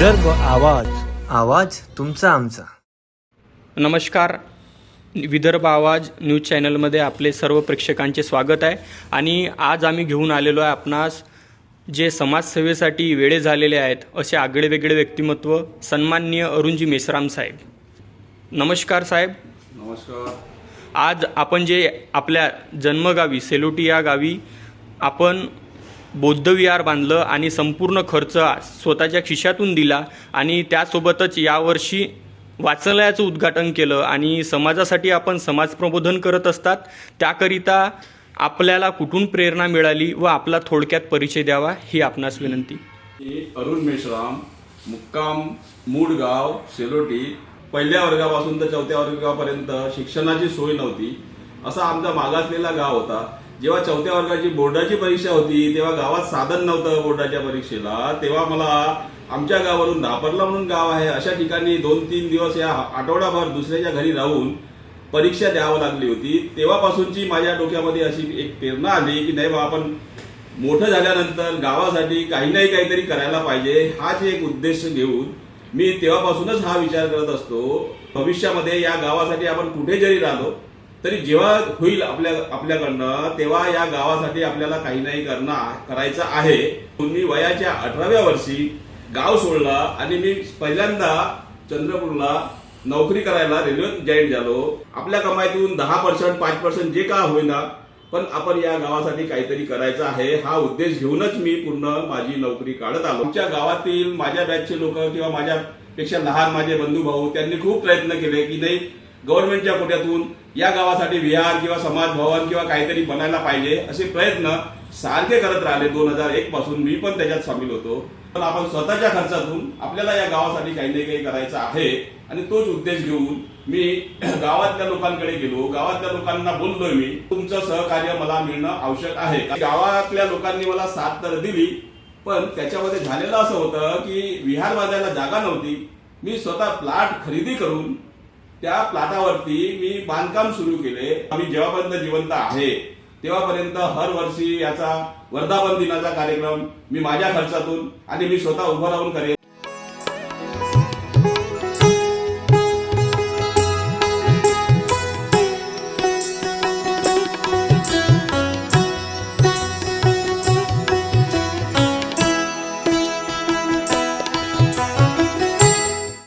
विदर्भ आवाज आवाज तुमचा आमचा. नमस्कार. विदर्भ आवाज न्यूज चॅनलमध्ये आपले सर्व प्रेक्षकांचे स्वागत आहे. आणि आज आम्ही घेऊन आलेलो आहे आपणास जे समाजसेवेसाठी वेळे झालेले आहेत असे आगळे वेगळे व्यक्तिमत्व सन्माननीय अरुणजी मेसराम साहेब. नमस्कार साहेब. नमस्कार. आज आपण जे आपल्या जन्मगावी सेलोटी या गावी आपण बौद्धविहार बांधलं आणि संपूर्ण खर्च स्वतःच्या खिशातून दिला आणि त्यासोबतच यावर्षी वाचनालयाचं उद्घाटन केलं आणि समाजासाठी आपण समाज प्रबोधन करत असतात. त्याकरिता आपल्याला कुठून प्रेरणा मिळाली व आपला थोडक्यात परिचय द्यावा ही आपणास विनंती. अरुण मेश्राम मुक्काम मूळगाव सेलोटी पहिल्या वर्गापासून तर चौथ्या वर्गापर्यंत शिक्षणाची सोय नव्हती. असा आमचा मागासलेला गाव होता. जेव्हा चौथ्या वर्गाची बोर्डाची परीक्षा होती तेव्हा गावात साधन नव्हतं बोर्डाच्या परीक्षेला तेव्हा मला आमच्या गावावरून दापरला म्हणून गाव आहे अशा ठिकाणी दोन तीन दिवस या आठवडाभर दुसऱ्याच्या घरी राहून परीक्षा द्यावं लागली होती. तेव्हापासूनची माझ्या डोक्यामध्ये अशी एक प्रेरणा आली की नाही बा आपण मोठं झाल्यानंतर गावासाठी काही नाही काहीतरी करायला पाहिजे हाच एक उद्देश घेऊन मी तेव्हापासूनच हा विचार करत असतो. भविष्यामध्ये या गावासाठी आपण कुठे जरी राहिलो तरी जेव्हा होईल आपल्या आपल्याकडनं तेव्हा या गावासाठी आपल्याला काही नाही करणं करायचं आहे. मी वयाच्या अठराव्या वर्षी गाव सोडला आणि मी पहिल्यांदा चंद्रपूरला नोकरी करायला रेल्वेत जॉईन झालो. आपल्या कमाईतून दहा पर्सेंट पाच पर्सेंट जे का होईना पण आपण या गावासाठी काहीतरी करायचं आहे. हा उद्देश घेऊनच मी पूर्ण माझी नोकरी काढत आलो. आमच्या गावातील माझ्या बॅचचे लोक किंवा माझ्यापेक्षा लहान माझे बंधू भाऊ त्यांनी खूप प्रयत्न केले की नाही गव्हर्नमेंटच्या कोट्यातून या गावासाठी विहार किंवा समाज भवन किंवा काहीतरी बनायला पाहिजे असे प्रयत्न सारखे करत राहिले दोन हजार एक पासून. मी पण त्याच्यात सामील होतो. पण आपण स्वतःच्या खर्चातून आपल्याला या गावासाठी काही ना काही करायचं आहे आणि तोच उद्देश घेऊन मी गावातल्या लोकांकडे गेलो. गावातल्या लोकांना बोललोय मी तुमचं सहकार्य मला मिळणं आवश्यक आहे. गावातल्या लोकांनी मला साथ तर दिली पण त्याच्यामध्ये झालेलं असं होतं की विहार वाजायला जागा नव्हती. मी स्वतः प्लॉट खरेदी करून त्या प्लॉटावरती मी बांधकाम सुरू केले. आम्ही जेव्हापर्यंत जिवंत आहे तेव्हापर्यंत हर वर्षी याचा वर्धापन दिनाचा कार्यक्रम मी माझ्या खर्चातून आणि मी स्वतः उभं राहून करेन.